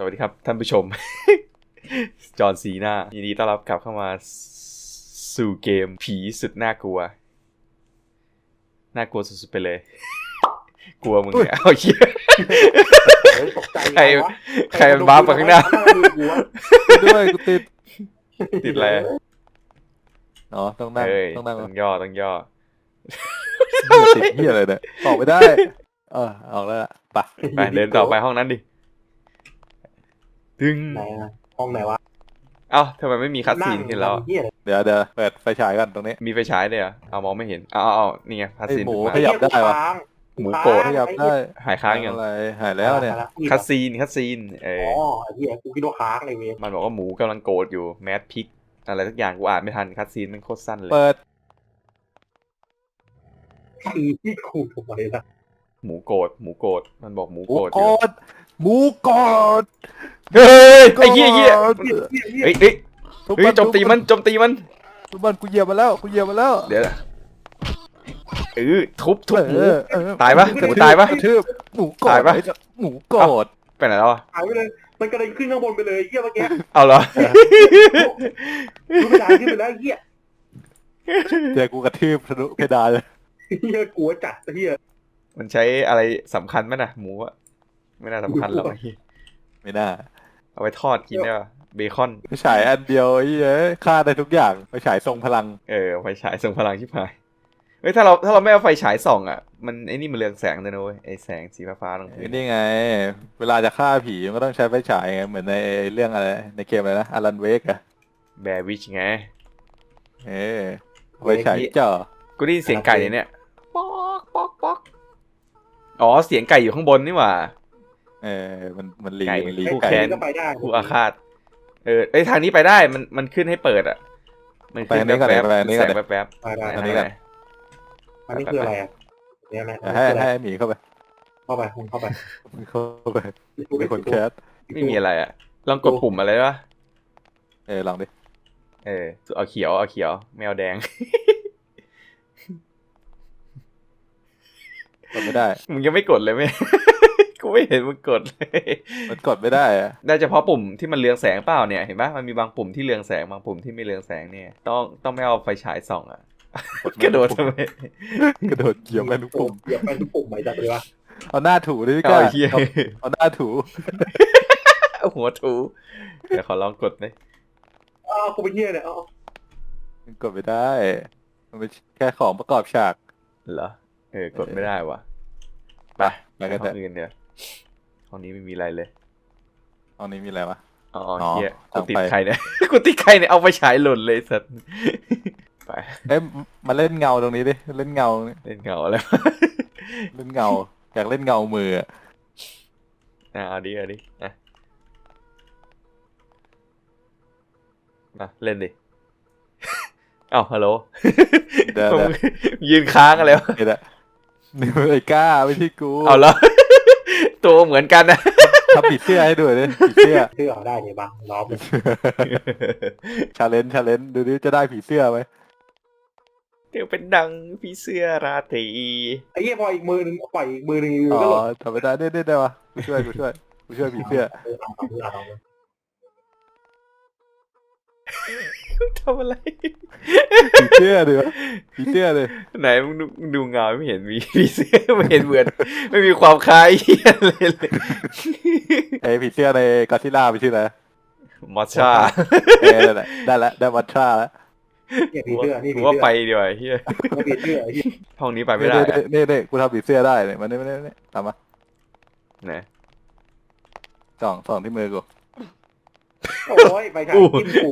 สวัสดีครับท่านผู้ชม จอห์นซีนายินดีต้อนรับกลับเข้ามาสู่เกมผีสุดน่ากลัว น่ากลัวสุดๆไปเลย กลัวมึงเนี่ยเอาเหี้ย เฮ้ยตกใจใคร วะใครมันบ้าไปข้างหน้าดูกูวะด้วยกูติดติดอะไรอ๋อต้องนั่งเอ้ยต้องนั่งต้องย่อต้องย่อติดเหียอะไรเนี่ยออกไม่ได้ เออออกแล้วล่ะไปไปเดินต่อไปห้องนั้นดิ ดึงไหนอะห้องไหนวะเอ้าทำไมไม่มีคัดซีนขึ้นแล้วงเหี้ยอะไรเดี๋ยวเดี๋ยวเปิดไฟฉายกันตรงนี้ มีไฟฉายเลยเหรอเอามองไม่เห็นเอาเอาเอานี่ไงคัดซีนไอ้หมูขึ้นมาขยับได้วะค้างหมูโกรธขยับได้หายค้างยังอะไรหายแล้วเนี่ย คัดซีนคัดซีนเออ๋ออไอ้เหี้ยกูคิดว่าค้างเลยเว้ยมันบอกว่าหมูกำลังโกรธอยู่แมสพิกอะไรทุกอย่างกูอ่านไม่ทันคัดซีนมันโคตรสั้นเลย เปิดคือที่กูทำไมล่ะหมูโกรธหมูโกรธมันบอกหมูหมูโกรธอกอยู่ดหมูกอด เฮ้ยไอ้เหี้ยเหี้ยกอดเหี้ยเหี้ยเหี้ยเฮ้ยเฮ้ยทุบเฮ้ยโจมตีมันโจมตีมัน ทุบมันกูเหยียบมาแล้วกูเหยียบมาแล้วเดี๋ยวนะเออทุบทุบหมู เออเออตายปะกระหมูทืบตายปะกระทืบหมูกอตายดปะไอ้สัสหมูกอดไปไหนแล้วอะหายไปเลย มันกระเด็นขึ้นข้างบนไปเลยเหี้ยเมื่อกี้เอาเหรอ รู้ไม่ได้ขึ้นไปแล้วเหี้ยเจอกูกระทืบทะลุเพดานเลยเหี้ยกลัวจัดเหี้ย มันใช้อะไรสำคัญไหมนะหมูอะไม่น่าสำคัญหรอกไอ้เหี้ยไม่น่า เอาไปทอดกินได้ปะเบคอนไฟฉายอันเดียวไอ้เหี้ยฆ่าได้ทุกอย่างไฟฉายทรงพลัง เออไฟฉายส่งพลังชิบหายเฮ้ยถ้าเราถ้าเราไม่เอาไฟฉายส่องอะมันไอ้นี่มันเรืองแสงเลยนะเว้ยไอ้แสงสีฟ้าๆตรงพื้นนี่ไง เวลาจะฆ่าผีมันก็ต้องใช้ไฟฉายไงเหมือนในเรื่องอะไรในเกมอะไรนะอารันเวกอะแบร์วิชไงเออไฟฉายเจ่อกูได้ยินเสียงไก่เนี่ยป๊อกป๊อกป๊อกอ๋อเสียงไก่อยู่ข้างบนนี่หว่า เออมันมันรีไก่มันรีไอ้คู่ไก่ แค้นนี่ก็ไปได้ผู้อาฆาต เออไอยทางนี้ไปได้มันมันขึ้นให้เปิดอะ มันขึ้นแป๊บๆแสงแป๊บไปได้ๆอันนี้ก่อน อันนี้คืออะไรอะเนี่ยแม่ให้ให้หมีเข้าไปเข้าไปมึงเข้าไปมึงเข้าไปเป็นคนแคสไม่มีอะไรอะ ลองกดปุ่มอะไรวะ เออลองดิเออ เอาเขียว เอาเขียวไม่เอาแดง กดไม่ได้ มึงยังไม่กดเลยไหม กูไม่เห็นมึงกดเลย มันกดไม่ได้อะได้เฉพาะปุ่มที่มันเรืองแสงเปล่าเนี่ย เห็นปะมันมีบางปุ่มที่เรืองแสงบางปุ่มที่ไม่เรืองแสงเนี่ย ต้องต้องไม่เอาไฟฉายส่องอะ กระโดดทำไม กระโดดเหยียบแม่งทุกปุ่มเหยียบไปทุกปุ่มไหมจัดเลยวะเอาหน้าถูดิพี่เอาก้าไอ้เหี้ยเอาเอาหน้าถู เอาหัวถู เดี๋ยวขอลองกดหน่อยอ้าวกูเป็นเหี้ยเนี่ยอ้าวมันกดไม่ได้ มันเป็นแค่ของประกอบฉาก เหรอ เออกดไม่ได้วะไปไปกันห้เถองอะอื่นเดี๋ยว ห้องนี้ไม่มีอะไรเลยห้องนี้มีอะไรวะ อ๋ออ๋อเฮียกูทางติดไปใครเนี่ย กูติดใครเนี่ย เอาไฟฉายหล่นเลยสัตว์ไป เอ้ยมาเล่นเงาตรงนี้ดิ เล่นเงา เล่นเงาแล้วเล่นเงา อยากเล่นเงามืออะอะเอาดิเอาดิอะอะเล่นดิเอ้าฮัลโหลเดี๋ยวมึเดี๋ยวงยืนค้างอะไรวะนี่แหละนี่ไอ้ก้าไม่ใช่กู เอาแล้ว ตัวเหมือนกันนะทำผีเสื้อให้ด้วยดิผีเสื้อเสื้อเอาได้เนี่ยบังล้อมเลยชาเลนจ์ชาเลนจ์ดูดิจะได้ผีเสื้อไหมเดี๋ยวเป็นดังพี่เสื้อราตรีไอ้เหี้ยพออีกมือหนึงปล่อยอีกมือหนึงอ๋อก็หลบทำไม่ได้ได้ได้ได้วะกูช่วยกูช่วยกูช่วยผีเสื้อ เออเอาเอาเอาเอาเอา ทำอะไรผีเสื้อดิวะผีเสื้อเลยไหนมึงดูมึงดูเงาไม่เห็นมีพี่เสื้อไม่เห็นเหมือนไม่มีความคล้ายเหี้ยเลยเลยไอ้ผีเสื้อในกอซิล่าไปชื่ออะไรมอชชาเออได้แหละได้แล้วได้วัตทราแล้วเนี่ยผีเสื้อนี่กูผีว่าเสื้อไปดีกว่าเฮียนี่ผีเสื้อไอ้เหี้ยห้องนี้ไปไม่ได้นี่อะนี่นี่กูทำผีเสื้อได้เนี่ยมันนี่มันนี่ตามมาไหนส่องส่องที่มือกู โอ้ยไปถ่ายอู้จิ้มกู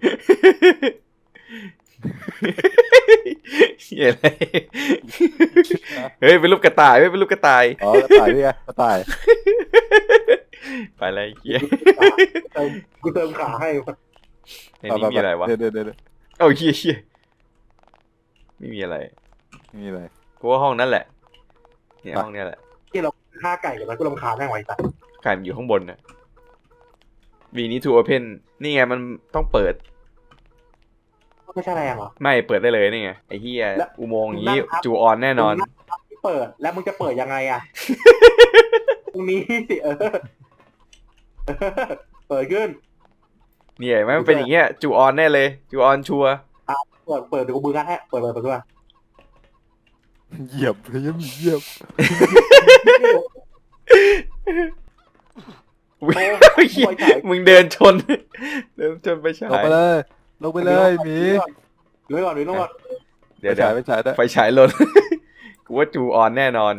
เฮียอะไรเฮ้ยเป็นรูปกระต่ายเฮ้ยเป็นรูปกระต่าย อ๋อกระต่ายนี่ไงกระต่ายไปอะไรเฮียเติมกูเติมขาให้ในนี้มีอะไรวะเดี๋ยวเดี๋ยวเดี๋ยวเดี๋ยวเอ้าเฮียเฮียไม่มีอะไรมีอะไรกูว่าห้องนั่นแหละเนี่ยไปห้องเนี้ยแหละที่เราฆ่าไก่กันแล้วกูรำคาญแม่งไว้สัตว์ไก่มันอยู่ข้างบนน่ะ We need to open นี่ไงมันต้องเปิด ไม่ใช่แรงเหรอ ไม่เปิดได้เลยนี่ไงไอ้เฮียแล้วอุโมงค์อย่างนี้นั่งครับ จูออนแน่นอนที่เปิดแล้วมึงจะเปิดยังไงอะ ตรงนี้สิเออเปิดขึ้น เนี่ยเห็นไหมมันเป็นอย่างเงี้ยจูออนแน่เลยจูออนชัวร์เปิดเปิดเดี๋ยวกูมืองัดให้เปิดเปิดเปิดด้วยเหยียบเลยยังเหยียบ อุ๊ยโอ้เหี้ยไฟฉายมึงเดินชน เดินชนไปฉาลงยไปเลย ลงไปเลยหมีเหลือก่อนเหลือก่อนเดี๋ยวไปเดี๋ยฉายวไปฉายได้ไฟฉายหล่น กูว่าจูออนแน่นอน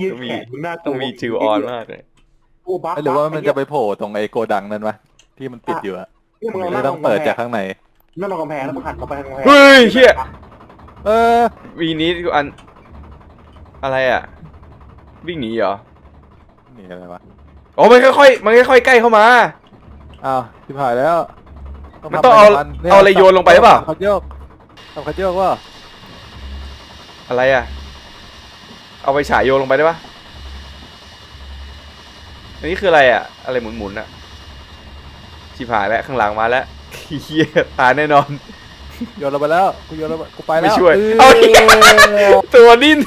ยืดต้องมีแขนมึงน่ากลัวต้องมีจูออนมากเลย โอ้บักหรือว่ามันจะไปโผล่ตรงไอ้โกดังนั้นวะที่มันปิดอยู่อะนี่มึงหเอารือหน้าต้องเปิดจากข้างในนั่งลงกำแพงแล้วมึงหันเข้าไปทางกำแพงเฮ้ยเฮียเออวีนี้กูอัน อะไรอะ วิ่งหนีเหรอ นี่อะไรวะ อ๋อมันค่อยๆมันค่อยๆใกล้เข้ามา อ้าวชิบหายแล้วมันต้องเอาทำะนี่ยเอาอะไรโยนลงไปหรือเปล่าทำคัดโยกทำคัดโยกว่าอะไรอะ เอาไปฉายโยนลงไปได้ปะอันนี้คืออะไรอะ อะไรหมุนๆอะชิบหายแล้วข้างหลังมาแล้วเฮียตายแน่นอน โยนลงไปแล้วกูโยนลงไปกูไปแล้วไม่ช่วยเอเอาอเหี้ยตัวดิ้น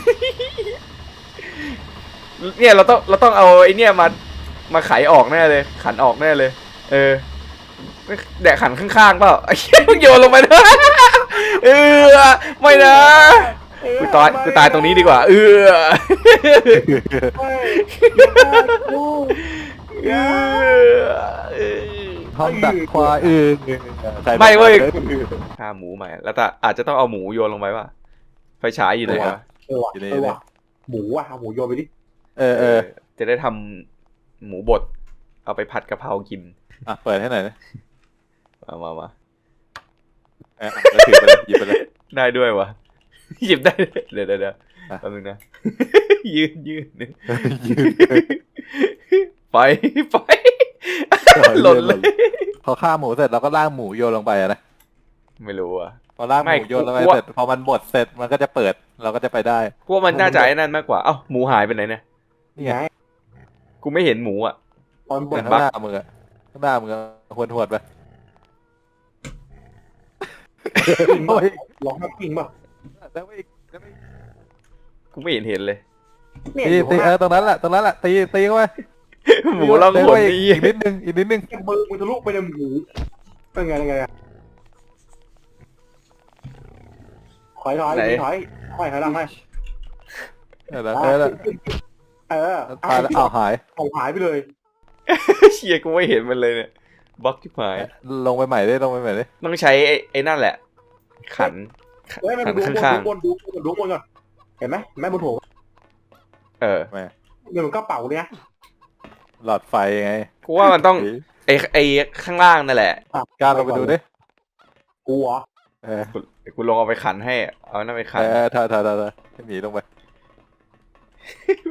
เนี่ยเราต้องเราต้องเอาไอ้เนี่ยมา มาไขออกแน่เลย ขันออกแน่เลย เออไม่แดกขันข้างๆเปล่าไอ้เหี้ยมึงโยนลงไปนะเออไม่นะกูตายกูตายตรงนี้ดีกว่า เออเฮ้ยอย่าฆ่ากูเออเออห้องดักควายเออใครไม่เว้ยออฆ่าหมูใหม่ แล้วแต่อาจจะต้องเอาหมูโยนลงไปว่ะไฟฉายอยู่ไหนวะเออว่ะเออว่ะหมูอะเอาหมูโยนไปดิเออเออจะได้ทำ หมูบด เอาไปผัดกะเพรากิน อะ เปิดให้หน่อยนะมามามาเออแล้วถือไปเลยหยิบไปเลย ได้ด้วยวะหยิบได้ด้วยเดี๋ยวเดี๋ยวเดี๋ยวอะ แป๊บนึงนะ ยืนยืนยืนไปไปหล่นเลย พอฆ่าหมูเสร็จเราก็ล่างหมูโยนลงไปอะนะไม่รู้อะ พอล่างหไม่มูโยนลงไปกูว่าเสร็จพอมันบดเสร็จมันก็จะเปิดเราก็จะไปได้ พวกมันน่าจะไอ้นั่นมากกว่า เอ้าหมูหายไปไหนเนี่ย นี่ไง กูไม่เห็นหมูอะ ตอนบข้านงบั๊กหน้ามึงอะข้างหน้ามึงอะหวดหวดๆไปปิ้งโอ้ป่ะยลองให้ปิ้งป่ะแล้วไม่อีกแล้วไม่อีกกูไม่เห็นเห็นเลย เนี่ยตีอยู่ตีข้างหเอน้าอตรงนั้นแหละตรงนั้นแหละตีตีเข้าไปหมูล่องหนตีเข้าไปนี่อีกนิดนึงอีกนิดนึงมือมึงทะลุไปในหมูเป็นไงเป็นไงอะถอยถอยถอยถอยถอยหลังไปเออแล้วเออแล้วเออตายแล้วอ้าวหาย เอาหายไปเลยเชียกูไม่เห็นมันเลยเนี่ยบล็อกที่หายลงไปใหม่ได้ลงไปใหม่ได้ต้องใช้ไอ้ไอ้นั่นแหละ ขันเฮ้ยมันขันดูบนข้างดูบนดูบนดูบนก่อนเห็นไหมเห็นไหมบนหัวๆเออเนี่ยมันก็เป่าเนี่ยหลอดไฟไงกูว่ามันต้องไอ้ไอ้ข้างล่างนั่นแหละการลงไปดูดิกูเหรอเออกูกูลงเอาไปขันให้ เอานั่นไปขันเออถ่ายถ่ายถ่ายถ่ายให้หมีลงไป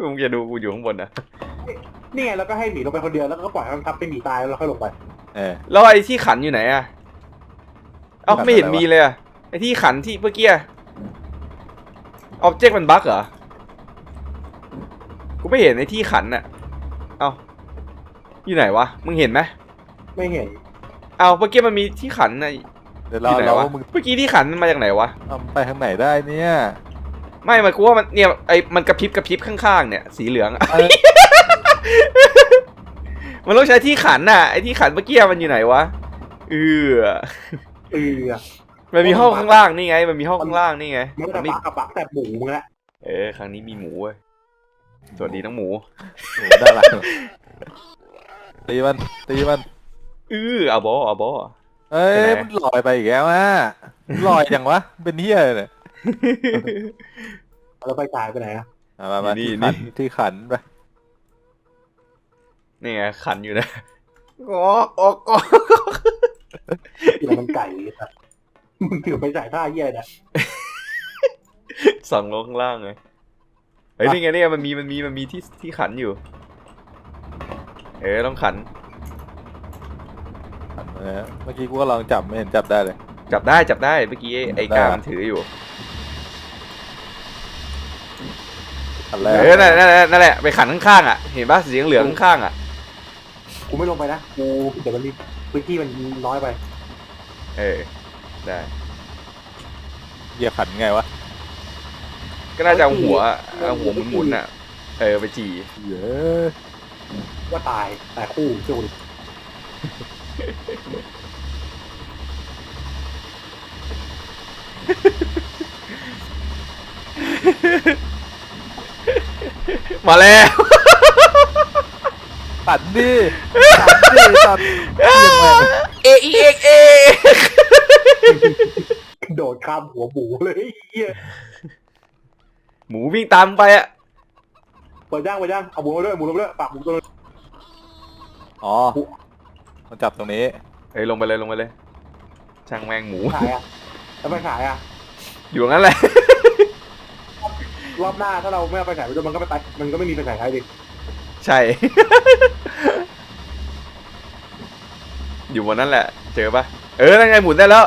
มึงจะดูกูอยู่ข้างบนนะนี่ไงแล้วก็ให้หมีลงไปคนเดียวแล้วก็ปล่อยให้มันทับเป็นหมีตายแล้วค่อยลงไป เออ แล้วไอ้ที่ขันอยู่ไหนอะเอ้าขันไม่เห็นอะไรวะมีเลยอะไอ้ที่ขันที่เมื่อกี้ออบเจกต์มันบั๊กเหรอ กูไม่เห็นไอ้ที่ขันอะเอ้าอยู่ไหนวะ มึงเห็นไหมไม่เห็น เอ้าเมื่อกี้มันมีที่ขันอะเดี๋ยวอเรายู่ไหนเราวะมึงเมื่อกี้ที่ขันมันมาจากไหนวะ เอาไปทางไหนได้เนี่ย ไม่มันกูว่ามันเนี่ยไอ้มันกระพริบกระพริบข้างๆเนี่ยสีเหลืองอะเออมันต้องใช้ที่ขันน่ะไอ้ที่ขันเมื่อกี้มันอยู่ไหนวะเออเออมันมีห้องข้างล่างนี่ไง มันมีห้องข้างล่างนี่ไงมันมัจะนไม่ปักกับปักแต่หมูมึงละเออครั้งนี้มีหมูเว้ยสวัสดีน้องหมูโอ้ได้ละตีมันตีมันเออเอาบอเอาบอเอ้ยไปไหนมันลอยไปอีกแล้วอะมันลอยอย่างวะเป็นเฮียเลยเนี่ย แล้วไปจ่ายไปไหนอะมามามาที่ ขันที่ขันไปนี่ไงขันอยู่นะกอกออกออกกินมันไก่ครับมึงถือไปจ่ายท่าเยี่ยนะสั่งลงข้างล่างไงเฮ้ยนี่ไงนี่ไงมันมีมันมีมันมีที่ที่ขันอยู่ เออต้องขันขันมาแล้วเมื่อกี้กูก็ลองจับไม่เห็นจับได้เลย จับได้จับได้เมื่อกี้ไอ้ไอ้ได้กาอะมันถืออยู่ ขันแรเอกอนั่นแหละนั่นแหละนั่นแหละไปขันข้างๆอะเห็นปะสีเหลืองๆข้างๆอะกูไม่ลงไปนะกูเดี๋ยวมันมีพื้นที่มันน้อยไป เออได้เหยียบขันไงวะก็น่าจะเอาหัวเอาหัวหมุนๆอะ เออไปจีเยอะว่าตายแต่คู่จูน มาแล้วตัดดิตัดดิตัดเยี่ยมมากเอเอเอโดดข้ามหัวหมูเลยเฮียหมูวิ่งตามไปอะเปิดย่างเปิดย่างเอาหมูมาด้วยหมูลงมาด้วยปากหมูตัวนึงอ๋อมันจับตรงนี้เฮ้ยลงไปเลยลงไปเลยช่างแมงหมูขายอะแล้วไปขายอะอยู่ตรงนั้นแหละ รอบหน้าถ้าเราไม่เอาไปขายไปด้วยมันก็ไม่ไปมันก็ไม่มีไปขายใครดิใช่ อยู่บนนั้นแหละ เจอปะเออนั่นไงหมุนได้แล้ว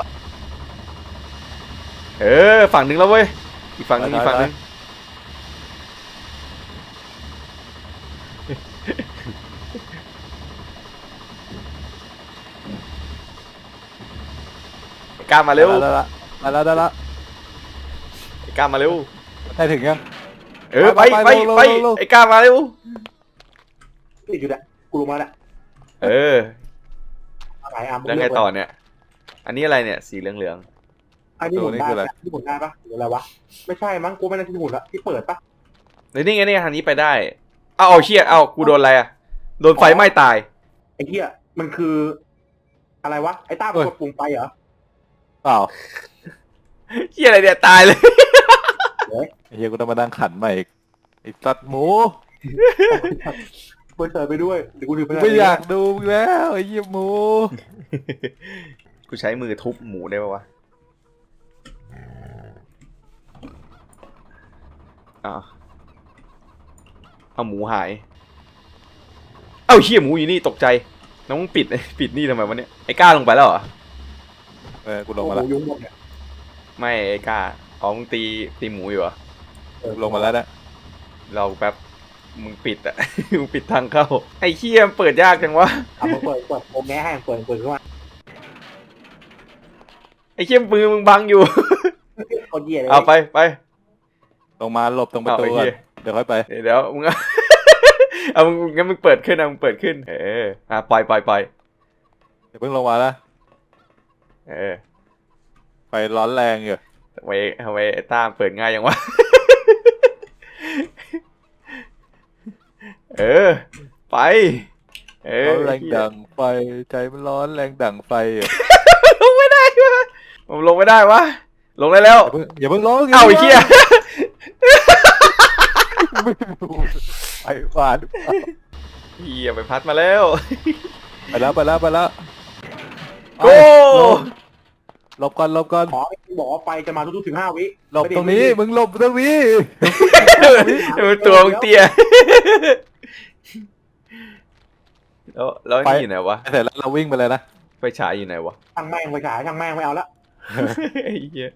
เออ ฝั่งหนึ่งแล้วเว้ย อีกฝั่งหนึงอีกฝั่งหนึงไอ้กล้ามาเร็วได้ละได้ละได้ละไอ้กล้ามาเร็ว ได้ถึงยัง เออไปไปไปไปไปเร็วเร็วเร็วไอ้กล้ามาเร็วนี่อยู่แหละกูลงมาแล้วเออขายอาร์มแล้วไงต่อเนี่ย อันนี้อะไรเนี่ยสีเหลืองอันนี้หมุนได้ปะที่หมุนได้ปะหรืออะไรวะ ไม่ใช่มั้งกูไม่น่าที่หมุนละที่เปิดปะๆแล้วนี่ไงนี่ไงทางนี้ไปได้เอาเอาเชี่ยเอากูโดนอะไรอะโดนไฟไหม้ตาย ไอ้เหี้ยมันคือ อะไรวะไอ้ต้าเอ้ยกดปุ่มไปเหรอเปล่าเชี่ยอะไรเนี่ยตายเลย ไอ้เฮียกูต้องมานั่งขันใหม่อีกไอ้สัตว์หมู เปิดเสิร์ฟไปด้วยเดี๋ยวกูถือไปกูไม่อยากดูมึงแล้วไอ้เหี้ยหมู กูใช้มือทุบหมูได้ปะวะอ้าวเอาหมูหาย เอ้าเชี่ยหมูอยู่นี่ตกใจ น้องมึงปิด ปิดนี่ทำไมวะเนี่ยไอ้ก้าลงไปแล้วเหรอ เออ กูลโอ้งโหมาแล้วยุ่งหมดเนี่ยไม่ไอ้ก้า อ๋อมึงตีตีหมูอยู่เหรอเออลงมาแล้วนะเราแป๊บมึงปิดอะ มึงปิดทางเข้า ไอ้เชี่ยมันเปิดยากจังวะเอามาเปิดเปิดโอมแง่ให้เปิดเปิดขึ้นมาไอ้เชี่ยมือมึงบังอยู่ คนเหี้ยเลยเอาไปไปลงมาหลบตรงประตูเอาไอ้ก่อเหี้นยเดี๋ยวค่อยไป เดี๋ยวเดี๋ยวมึงเอาเอามึงงั้นมึงเปิดขึ้นนะมึงเปิดขึ้น เอออะปล่อยปล่อยปล่อยเดี๋ยวเพิ่งลงมานะเออ ไฟร้อนแรงอยู่ ทำไมทำไมไอ้ต้ามเปิดง่ายยังวะ เออ ไป เออร้อนแรงดังไฟใจมันร้อนแรงดังไฟอยู่ลงไม่ได้วะผมลงไม่ได้วะ ลงได้แล้ว อย่าเพิ่งอย่าเพิ่งร้องเอ้าไอ้เหี้ยไม่รู้ไฟฟาดเหี้ยไปพัดมาแล้ว ไปแล้วไปแล้วไปแล้วโก้ หลบก่อนหลบก่อนขอบอกว่าไฟจะมาทุกๆถึงห้าวิหลบตรงนี้ มึงหลบตรงนี้ ตัวมึงเตี้ยแล้วแล้วนี่อยู่ไหนวะเสร็จแล้วเราวิ่งไปเลยนะไฟฉายอยู่ไหนวะช่างแม่งไปขายช่างแม่งไม่เอาละไอ้เหี้ย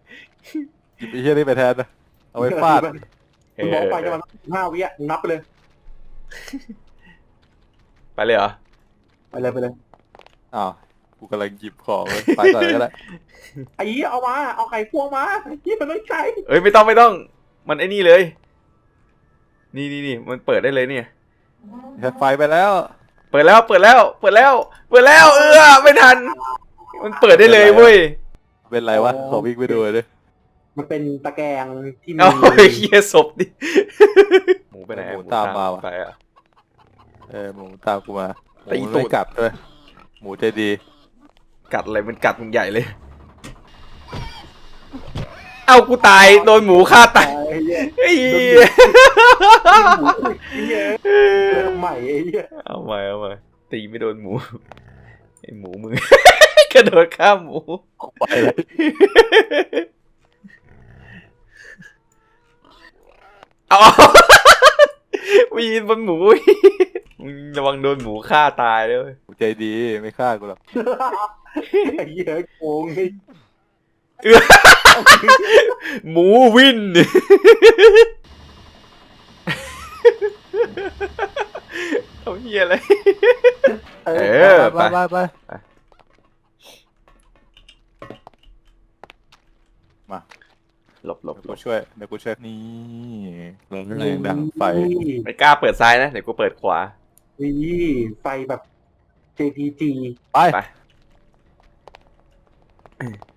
หยิบไอ้เหี้ยนี่ไปแทนนะเอาไว้ฟาดเอมึงอบอกไฟจะมาถึงห้าวิอะมึงนับไปเลย ไปเลยเหรอไปเลยไปเลยอ้าว กูกำลังหยิบของเลยไปก่อนก็ได้ไอ้เหี้ยเอามา เอาไข่พวงมาไอ้เหี้ยมันไม่ใช่เอ้ยไม่ต้องไม่ต้อง มันไอ้นี่เลย นี่นี่นี่มันเปิดได้เลยเนี่ย ไฟไปแล้ว เปิดแล้วเปิดแล้ว เปิดแล้ว เปิดแล้ว เออไม่ทัน มันเปิดได้เลยเว้ยเป็นไรวะขอวิ่งไปดูเลยมันเป็นตะแกรงที่มีเอาไอ้เหี้ยศพดิหมูไปไหนอะหมูตามมาว่ะไปอะเออหมูตามกูมาหตีมูตูดไม่กัดด้วยหมูใจดี กัดอะไรมันกัดมึงใหญ่เลย เอากูตายโดนหมูฆ่าตายไอ้เหี้ยไอ้เหี้ยหมูไอ้เหี้ยเริ่มใหม่ไอ้เหี้ยเอาใหม่เอาใหม่ตีไม่โดนหมูไอ้หมูมึง กระโดดข้ามหมูไปเลยเอาวีนบนหมูมึงระวังโดนหมูฆ่าตายเลยใจดีไม่ฆ่ากูหรอก เหี้ยโกงไอ้หมูวิน เอาเหี้ยอะไร เอเอออไปไปไป มาหลบหลบเดี๋ยวหลบกูช่วยเดี๋ยวกูช่วยนี่ร้อนแรงดังไฟไม่กล้าเปิดซ้ายนะ เดี๋ยวกูเปิดขวา นี่ไฟแบบ JPG ไปไป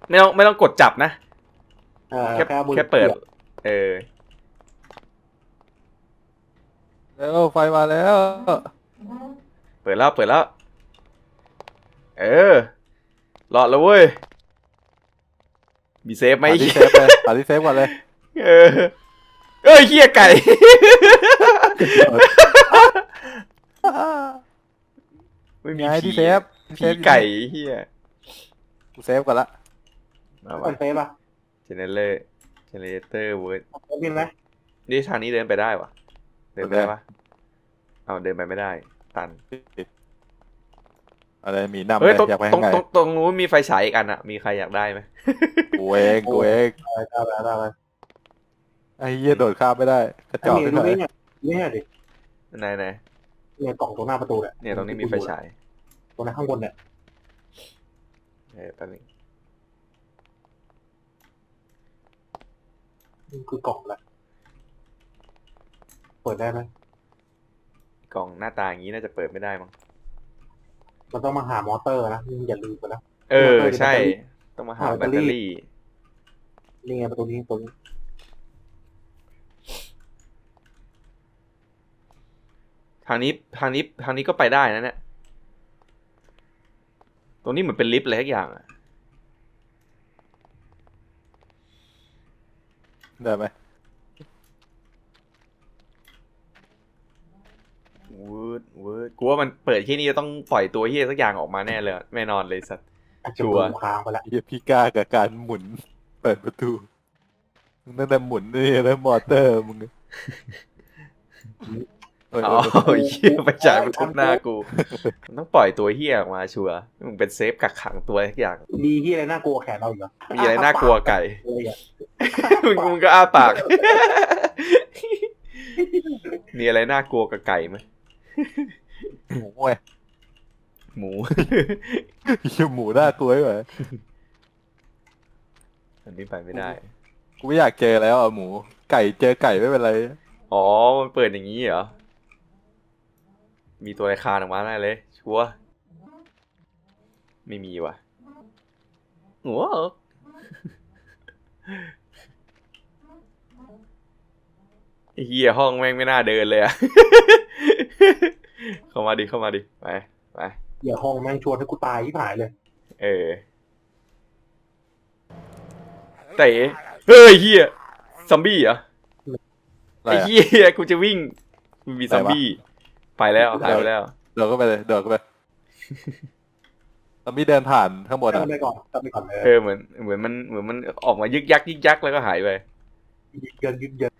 ไม่ต้องไม่ต้องกดจับนะเอ่อแค่แค่มือแค่เปิด เออ แล้วไฟมาแล้ว เปิดแล้วเปิดแล้ว เออรอดแล้วเว้ย มีเซฟไหมหาที่เซฟเลยหาที่เซฟก่อนเลยเออ เอ้ยเฮียไก่ ไม่มีไงผีที่เซฟที่เซผีฟอยู่ไก่เฮีย กูเซฟก่อนละมาเปิวะดเซฟอะเจเนเรเจเนเรเตอร์เวิร์ดเปิดบินไหมนี่ทางนี้เดินไปได้วะเดินไปได้ปะเอาเดินไปไม่ได้ ตัน อะไรมีนำเลเฮ้ยยตรงอยากไปตรข้างงในตรงตรงนู้นมีไฟฉายอีกอันอะมีใครอยากได้ไหม กูเองกูเองได้ได้ได้ได้ได้ไอ้เหี้ยโดดข้ามไม่ได้กระจอกไอ้ไปเมหย์น่ดูอยนี่เนี่ยนี่เนี่ยดิไหนไหนเนี่ยกล่องตรงหน้าประตูเนี่ยเนี่ยตรงนี้มีไฟฉายตรงนั้นข้างบนเนี่ย เออแป๊บนึงนี่คือกล่องแหละเปิดได้ไหมกล่องหน้าตาอย่างนี้น่าจะเปิดไม่ได้มั้ง มันต้องมาหามอเตอร์นะนี่อย่าลืมไปนะ เออเปิดใช่แบตเตอรี่ต้องมาหาหาแบแบตตเตเตออรี่รี่ นี่ไงประตูนี้ประตูนี้ทางนี้ทางนี้ทางนี้ก็ไปได้นะเนี่ย ตรงนี้เหมือนเป็นลิฟต์อะไรทุกอย่างอะได้ไหมวืดวืดกูว่ามันเปิดที่นี่จะต้องปล่อยตัวเฮียสักอย่างออกมาแน่เลยอะแน่นอนเลยสัตว์อาจจะชัวร์ปูค้างไปแล้วเหี้ยพี่กล้ากับการหมุน เปิดประตูมึงนั่นแต่หมุนนี่แล้วมอเตอร์มึงเอออ๋อเฮียไปจ่ายมันทุบหน้ากูมันต้องปล่อยตัวเฮียออกมาชัวร์มึงเป็นเซฟกักขังตัวทุกอย่างดีที่อะไรน่ากลัวแขนเราอีกเหรอมีอะไรน่ากลัวไก่เลยอะมึงมึงก็อ้าปาก มีอะไรน่ากลัวกับไก่ไหมหมูเว้ยหมูเหี้ยหมูน่ากลัวไอ้เหรออันนี้ไปไม่ได้ กูไม่อยากเจอแล้วอะหมู ไก่เจอไก่ไม่เป็นไร อ๋อ มันเปิดอย่างนี้เหรอ มีตัวอะไรคานออกมาได้เลย ชัวร์ไม่มีว่ะหัวไอ้เฮียห้องแม่งไม่น่าเดินเลยอะ เข้ามาดิ เข้ามาดิ ไป ไป อย่าห้องแม่งชวนให้กูตายที่หายเลย เออเต๋เฮ้ยเฮียซอมบี้เหรอ อะไรไอ้อะเฮียกูจะวิ่งมันมีซอมบี้ ไปแล้วหายไปแล้ว เดินก็ไปเลย เดินก็ไปตอนนี้เดินผ่านข้างบนจำอะไปก่อนจำไปก่อนเลยเออเหมือนเหมือนมันเหมือนมันออกมายึกยักยึกยักแล้วก็หายไปยึกเยินยึกเยิน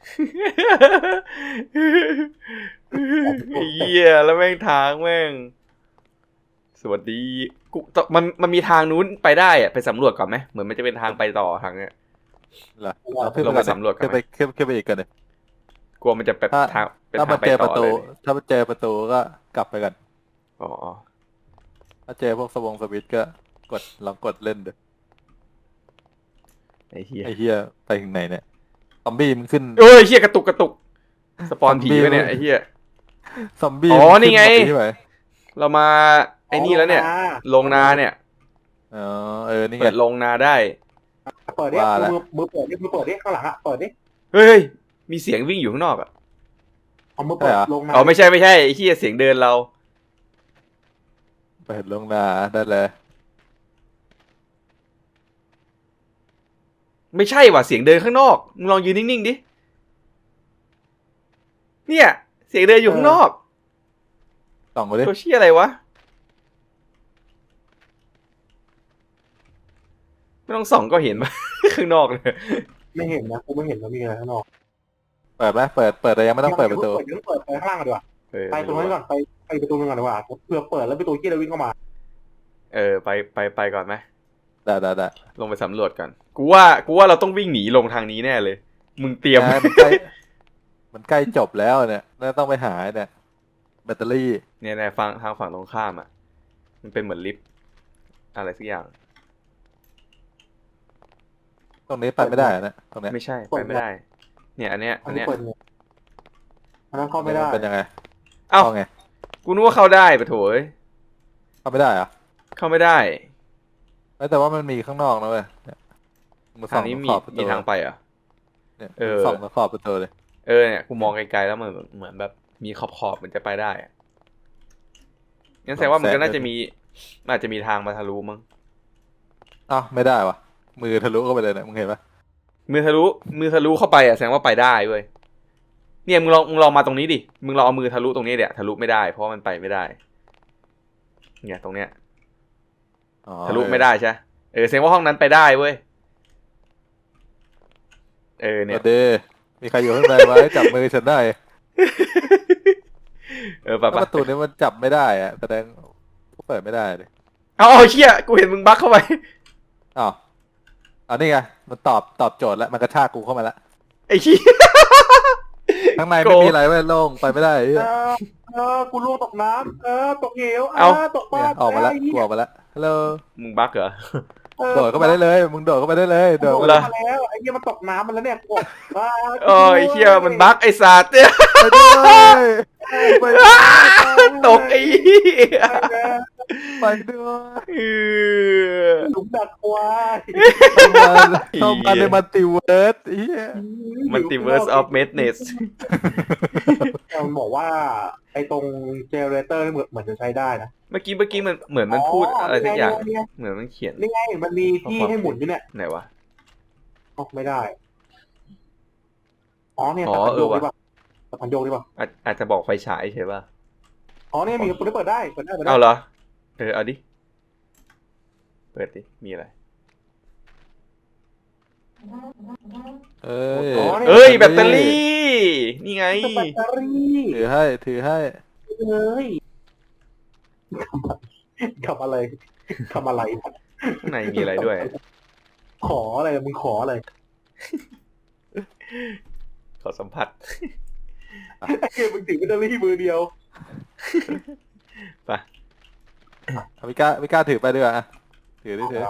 ไอ้เหี้ยแล้วแม่งทางแม่ง สวัสดีกูตมันมันมีทางนู้นไปได้อะไปสำรวจก่อนไหมเหมือนมันจะเป็นทางไปต่อทางเนี้ยเหรอเราขึ้นลงไปไปสำรวจกันขึ้นไหมไปขึ้นขึ้นไปอีกกันเลยกลัวมันจะเป็นถ้าทางเป็น ถ้าทามังนไปเจอปต่ระอตูเลยถ้ามันเจอประตูก็กลับไปกันอ๋อถ้าเจอพวกสวงสวิตช์ก็กดลองกดเล่นเด้อไอ้เหี้ยไอ้เหี้ยไปถึงไหนเนี่ยซอมบี้มันขึ้นเอ้ยเหี้ยกระตุกกระตุกสปอนผีซอมบี้ไว้เนี่ยไอ้เหี้ยซอมบี้อ๋อมันี่ไงขึ้มาที่ไหนเรามาไอ้นี่แล้วเนี่ย ลงนาเนี่ยอ๋อเออนี่ไงเปิดลงนาได้เปิดดิว่าแล้วมือมือเปิดดิมือเปิดดิข้างหลังอะเปิดดิเฮ้ยมีเสียงวิ่งอยู่ข้างนอกอะ เอามือเปิดลงมาอ๋อไม่ใช่ไม่ใช่ไอ้เหี้ยเสียงเดินเรา เปิดลงนาได้เลยไม่ใช่ว่ะเสียงเดินข้างนอกมึงลองยืนนิ่งๆดิเนี่ย เสียงเดินอยู่ข้างนอกส่องมาดิตัวเชี่ยอะไรวะไม่ต้องส่องก็เห็นปะข้างนอกเลยไม่เห็นนะกูไม่เห็นว่ามีอะไรข้างนอก เปิดไหมเปิดเปิดแต่ยังไม่ต้องเปิดประตูเดี๋ยวเปิดไปข้างล่างก่อนดีกว่าเออไปตรงนั้นก่อนไปไปประตูนึงก่อนดีกว่าเผื่อเปิดแล้วประตูที่เราวิ่งเข้ามา เออไปไปไปก่อนไหมได้ได้ได้ลงไปสำรวจก่อนกูว่ากูว่าเราต้องวิ่งหนีลงทางนี้แน่เลย มึงเตรียมใช่มันใกล้มันใกล้จบแล้วเนี่ยแล้วต้องไปหาเนี่ยแบตเตอรี่ เนี่ยในฝั่งทางฝั่งตรงข้ามอะ มันเป็นเหมือนลิฟต์อะไรสักอย่าง ตรงนี้ไปไม่ได้อะนะตรงเนี้ยไม่ใช่ไปไม่ได้ เนี่ยอันเนี้ยอัอันนนี้เนี้ยเปิดเนี่ยอันนั้นเข้าไม่ได้เป็นยังไงเอ้าเข้าไงกูนึกว่าเข้าได้ปะโถเอ้ยทำไม่ได้เหรอะเข้าไม่ได้แต่ว่ามันมีข้างนอกนะเว้ยเนี่ยมึงส่ทาองงนี้มีขอบประตูมีทางไปเหรอะ เนี่ยเออ ส่องขอบประตูเลยเออเนี่ยกูมองไกลๆแล้วมันเหมือนแบบมีขอบขอบๆมันจะไปได้อะงั้นแสดงว่ามันก็น่าจะมีมันอาจจะมีทางมาทะลุมั้งอ้าวไม่ได้วะมือทะลุเข้าไปเลยเนี่ยมึงเห็นปะ มือทะลุมือทะลุเข้าไปอะแสดงว่าไปได้เว้ยเนี่ยมึงลองมึงลองมาตรงนี้ดิมึงลองเอามือทะลุตรงนี้เดี๋ยทะลุไม่ได้ เพราะว่ามันไปไม่ได้ เนี่ยตรงเนี้ยอ๋อทะลุไม่ได้ใช่ปะเออแสดงว่าห้องนั้นไปได้เว้ยเออเอเนี่อยเดมีใครอยู่ข้างในไหมจับมือฉันได้ เออถ้าปะประตูนี้มันจับไม่ได้อะแสดงเปิดไม่ได้เลยเอาเอาเชี่ยกูเห็นมึงบั๊กเข้าไปอ้าว อันนี้ไงมันตอบตอบโจทย์แล้วมันกระชากกูเข้ามาแล้วไอ้เชี่ยข้างในโกไม่มีอะไรเว้ยโล่งไปไม่ได้เหี้เอยอเออกูล่วงตกน้ำเออตกเหวเอเอา อตกบ้าเนี่ยนออกมาแล้วไกูออกมาแล้วฮัลโหลมึงบั๊กเหรอออโดดเข้าไปได้เลย มึงโดดเข้าไปได้เลยโดดโดเข้าดไปเข้ามาแล้วไอ้เหี้ยมันตกน้ำมันแล้วเนี่ยกูบอกว่าโอ้ยเชี่ยมันบั๊กไอ้สัตว์เนี่ยไปด้วยไปด้วย ตกไอ้เหี้ย ไปด้วย เออหลุมดักควายเข้ามาเข้ามาในมัลติเวิร์สเฮีย Multiverse of Madness มันบอกว่า ไอ้ตรงเจเนเรเตอร์นี่เหมือนเหมือนจะใช้ได้นะ เมื่อกี้เมื่อกี้มันเหมือนมันพูดอะไรสักอย่างนี่ไงเหมือนมันเขียน นี่ไง มันมีที่ให้หมุนอยู่เนี่ย ไหนวะออกไม่ได้ อ๋อเนี่ยอ๋อตัดพันเอโยอกว่ะดีป่ะตัดพันโยกดีป่ะอาจอาจจะบอกไฟฉายใช่ป่ะ อ๋อเนี่ยมีคุณได้เปิดได้เปิดได้เปิดได้เอาเหรอ เออเอาดิ เปิดดิ มีอะไร เอ้ยเอ้ยแบตเตอรี่ นี่ไง แบตเตอรี่ถือให้ ถือให้ เอ้ยทำอะไรทำอะไรข้างในมีอะไรด้วย ขออะไรมึงขออะไร ขอสัมผัสไอ้เกมมึงถือแบตเตอรี่มือเดียว ไป เอาไม่กล้าไม่กล้าถือไปด้วยอะถือดิถือ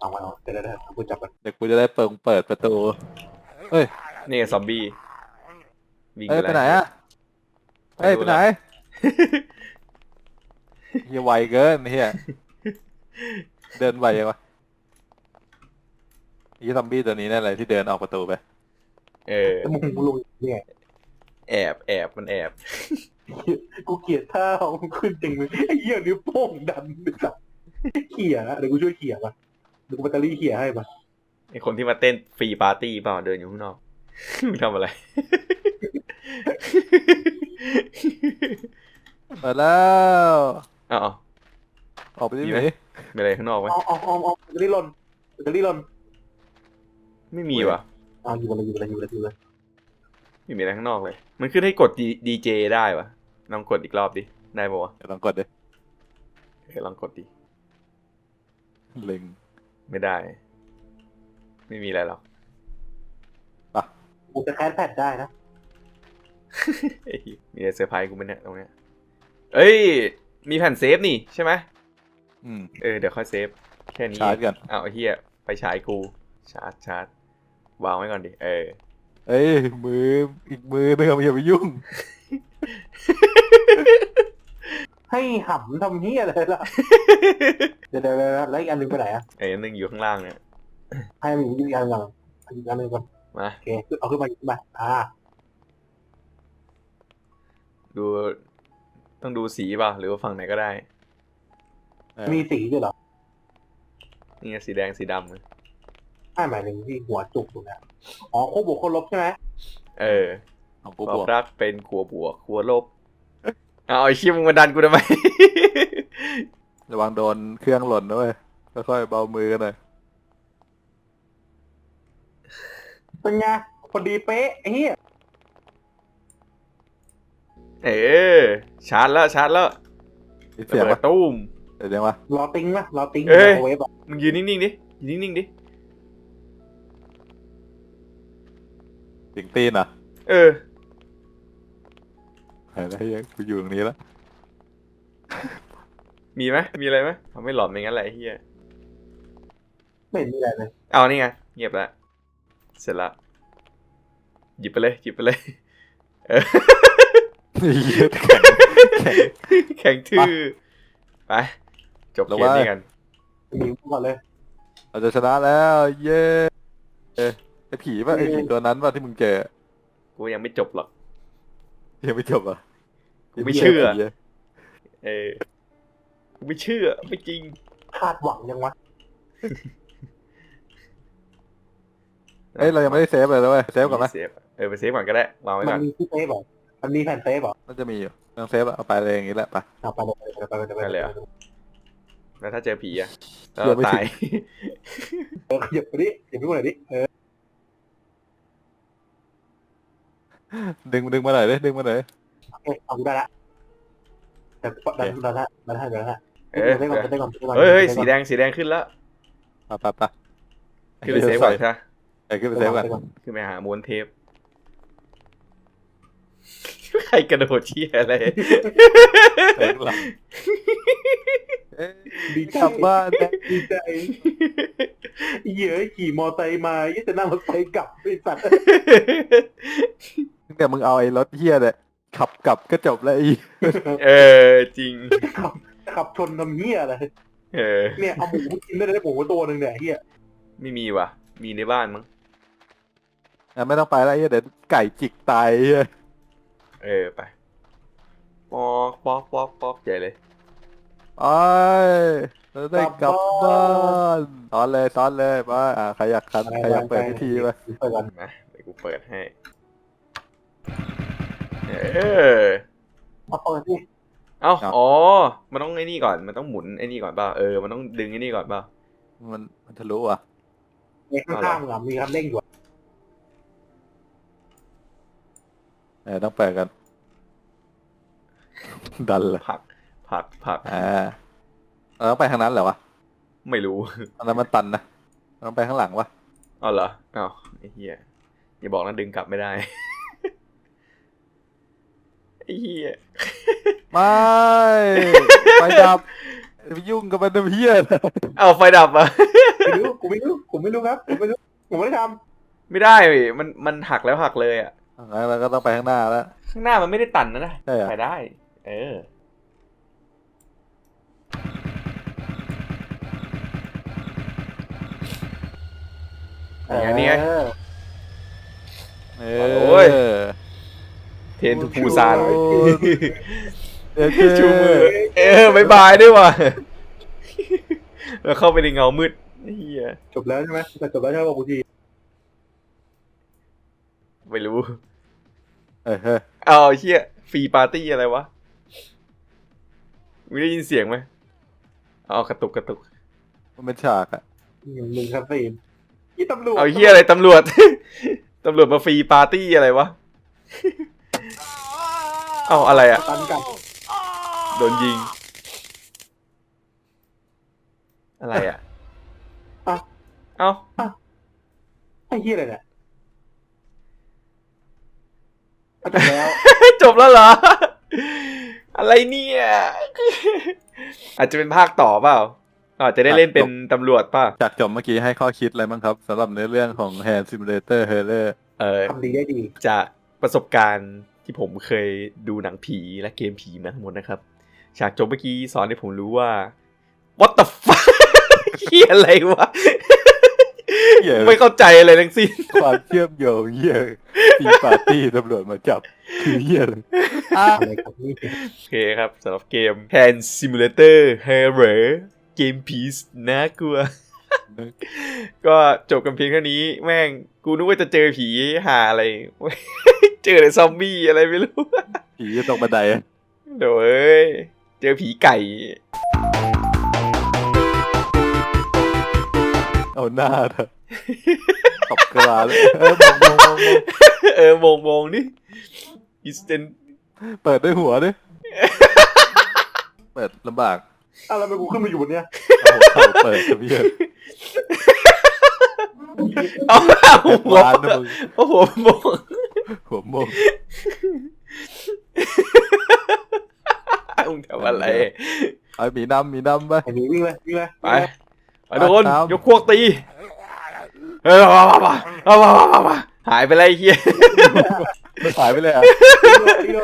เอามาเอาเดี๋ยวเดี๋ยวเดี๋ยวกูจับมันเดี๋ยวกูจะได้เปิดเปิดประตูเอ้ยนี่ไงซอมบี้วิ่งเอ้ยปไปไหนอะเอ้ยไปไหนเฮียไวเกินเฮียเดินไวยังวะยี่ซอมบี้ตัวนี้นั่นอะไรที่เดินออกประตูไป เออมึงลงเนี่ยแอบแอบมันแอบ กูเกลียดท่าของมึงขึ้นจริงเลยไอ้เหี้ยนิ้วโป้งดันไปสับเขี่ยนะเดี๋ยวกูช่วยเขี่ยป่ะเดี๋ยวกูแบตเตอรี่เขี่ยให้ป่ะไอคนที่มาเต้นฟรีปาร์ตี้เปล่าเดินอยู่ข้างนอกมึงทำอะไร เปิดแล้วเอ้าวออกไปที่มีไหไหนมมีอะไรข้างนอกไหมเอาเอาเอาเอาแบตเตอรี่หล่นแบตเตอรี่หล่นไม่มีว่ะเอาอยู่กันเลยอยู่กันเลยอยู่กันเลยอยู่กันเลยไม่มีอะไรข้างนอกเลย มันขึ้นให้กดดีเจได้วะ ลองกดอีกรอบดิ ได้ปะวะเดี๋ยวลองกดดิเออลองกดดิ เล็งไม่ได้ ไม่มีอะไรหรอก กูจะแคสแพดได้นะเอ้ยมีอะไรเซอร์ไพรส์กูไหมเนี่ยตรงเนี้ย เอ้ย มีแผ่นเซฟนี่ใช่ไหมอืมเออเดี๋ยวค่อยเซฟ แค่นี้ ชาร์จกันอ้าวไอ้เฮียไปฉายกู ชาร์จชาร์จวางไว้ก่อนดิ เออ เอ้ยมืออีกมือนึงอย่าไปยุ่ง ให้หำทำเหี้ยอะไรล่ะ เดี๋ยวเดี๋ยวเดี๋ยวแล้วอีกอันหนึงไปไหนอะไอ้อันหนึงอยู่ข้างล่างเนี่ยให้มันอยู่อีกอันหนึงก่อนอีกอันหนึงก่อนมาโอเคเอาขึ้นมาขึ้นมาอ่าดูต้องดูสีเปล่าหรือว่าฝั่งไหนก็ได้เออมีสีด้วยเหรอนี่ไงสีแดงสีดำนะไม่หมายถึงที่หัวจุกอยู่นะอ๋อโคบวกโคลบใช่ไหมเออ ของกูบบอวกกรักเป็นขัวบวกขัวลบ เอาไอ้เชี่ยมึงมาดันกูทำไม ระวังโดนเครื่องหล่นด้วยค่อยๆเบามือกันหน่อยเป็นไงพอดีเป๊ะไอ้เหี้ยเออชาร์จแล้วชาร์จแล้วมีระเสียงเบิวะดตุ้ม เดี๋ยวยังวะรอติ้งนะรอติ้งเอ้ยไมโครเวฟอะมึงยืนนิ่งๆดิยืนนิ่งๆดิสิงตีนเหรอะเออ เฮ้ยแล้วเฮ้ยกูอยู่ตรงนี้แล้วมีไหมมีอะไรไหมทำให้หลอนไม่งั้นแหละไอ้เฮียไม่เห็นมีอะไรเลยเอานี่ไงเงียบแล้วเสร็จละหยิบไปเลยหยิบไปเลยเออเหี้ยแข็งแข็ง แข็งทื่อไปจบแล้วเกมว่านี้กันหนีก่อนเลย เราจะชนะแล้ว เย้เอ๊ะไอผีป่ะไอผีตัวนั้นป่ะที่มึงเจอ กูยังไม่จบหรอก ยังไม่จบอะกูไม่เชื่อผีะเออกูไม่เชื่อ ไม่จริง คาดหวังยังวะเอ้ยเรายังไม่ได้เซฟเลยนะเว้ยเซฟก่อนไหมเซฟเออไปเซฟก่อนก็ได้วางไว้มัก่อนนมีที่เซฟเหรอมันมีแผ่นเซฟเหรอน่าจะมีอยู่ต้องเซฟอะเอาไปเลยอย่างงี้แหละไป เอาไปเลยไปเลยไปเลยไปเลยแล้วถ้าเจอผีอะแล้วเดี๋ยวไม่ตาย เออขยับไปดิขยับไปหน่อยดิเออ ดึงดึงมาหน่อยดิดึงมาหน่อยดิโอเคเอากูได้ละแต่ดันดันละดันละดันละเออได้ก่อนได้ก่อนได้ก่อนเฮ้ยเฮ้ยสีแดงสีแดงขึ้นแล้วไปไปไปขึ้นไปเซฟก่อนใช่ไหมเออขึ้นไปเซฟก่อนขึ้นไปหาม้วนเทปใครกระโดดเชี่ยอะไรเซฟหลังเอ๊ะดีใจกลับบ้านนะดีใจเหี้ยอะขี่มอไซค์มายี่จะนั่งรถไฟกลับไอ้สัตว์ ตั้งแต่มึงเอาไอ้รถเฮียเนี่ยขับกลับก็จบแล้วไอ้เออจริง ขับขับชนน้ำเหี้ยอะไรเออ เนี่ยเอาหมูกินได้เลยหมูตัวหนึ่งเนี่ยเหี้ยไม่มีว่ะ มีในบ้านมั้งอะไม่ต้องไปแล้วไอ้เหี้ยเดี๋ยวไก่จิกตายไอ้เหี้ยเออไปปอกปอกปอกปอกใหญ่เลย ไอ้เราได้กลับบ้านซ้อนเลยซ้อนเลยมาอ่าใครอยากคันใครอยากเปิดพิธีไป เปิดกัน มาเดี๋ยวกูเปิดให้ เออเอาเปิดสิเอ้าอ๋อ มันต้องไอ้นี่ก่อน มันต้องหมุนไอ้นี่ก่อนเปล่าเออ มันต้องดึงไอ้นี่ก่อนเปล่ามันมันทะลุอะเนี่ยข้างๆอะมีคันเร่งอยู่เออต้องเปิดกัน ดันเลยผลักผลักผลักอ่าเราต้องไปทางนั้นเหรอวะ ไม่รู้อันนั้นมันตันนะเราต้องไปข้างหลังวะเอาเหรอเอาไอ้เหี้ยอย่าบอกนะดึงกลับไม่ได้ ไอ้เหี้ยไม่ไฟดับอย่าไปยุ่งกับมันนะเพี้ยนเอาไฟดับอะ ไม่รู้กูไม่รู้กูไม่รู้ครับผมไม่รู้ผมไม่ได้ทไม่ได้เว้ยมันมันหักแล้วหักเลยอะ งั้นเราก็ต้องไปข้างหน้าแล้ว ข้างหน้ามันไม่ได้ตันนะนะใช่เหรอ ไปได้ เออำอย่างนี้ไง เออ เอโอ้ย อ เทนทูปูซานโอ้ยเออชูมือ เออบายบายด้วยว่ะแล้วเข้าไปในเงามืดไอ้เฮียจบแล้วใช่ไหมแต่จบแล้วใช่ไหมบอกกูทีไม่รู้ เออเออเอาไอ้เฮียฟรีปาร์ตี้อะไรวะไม่ได้ยินเสียงไหมเอากระตุกกระตุก มันเป็นฉากอะหนึ่งครับสี่ยี่ตำรวจเอาเฮียอะไรตำรวจ ตำรวจมาฟรีปาร์ตี้อะไรวะ เอาอะไรอะตันกลับโดนยิง อะไรอะอะ เอ้าไอ้เหี้ยอะไรเนี่ยเอาจบแล้ว จบแล้วเหรอ อะไรเนี่ย อาจจะเป็นภาคต่อเปล่าอาจจะได้เล่นเป็นตำรวจเปล่าจากจบเมื่อกี้ให้ข้อคิดอะไรบ้างครับสำหรับเนื้อเรื่องของ Hand Simulator h e r r o r เออทำดีได้ดีจากประสบการณ์ ที่ผมเคยดูหนังผีและเกมผีมาทั้งหมดนะครับ ฉากจบเมื่อกี้สอนให้ผมรู้ว่า what the fuck เฮียอะไรวะเหี้ยไม่เข้าใจอะไรทั้งสิ้นความเชื่อมโยงเหี้ยปีปาร์ตี้ตำรวจมาจับคือเหี้ยเลยอะอะไรครับนี่โอเคครับสำหรับเกม Hand Simulator Horror เกมผีน่ากลัว ก็จบกันเพียงเท่านี้ แม่งกูนึกว่าจะเจอผีหาอะไร เจอแต่ซอมบี้อะไรไม่รู้ ผีตกบันไดอะโดยเอ้ยเจอผีไก่ เอาหน้าเถอะตบกระบาลเลยเออมองมองมองมองเออมองมองนี่อิสเตนเปิดด้วยหัวดิ เปิดลำบากอะไรไปกูขึ้นมาอยู่บนเนี้ยเอาหัวเข่าเปิดกับเหี้ยเอาเอาหัวร้านนะมึงโอ้โหมอง หัวโมงมึงทำอะไรไอ้หมีนำหมีนำไปไอ้หนีวิ่งเลยวิ่งเลยไปไปทุกคนตามยกพวกตีเฮ้ยมามามามามามามาหายไปเลยไอ้เฮียไม่ขายไปเลยอะวิ่งเลย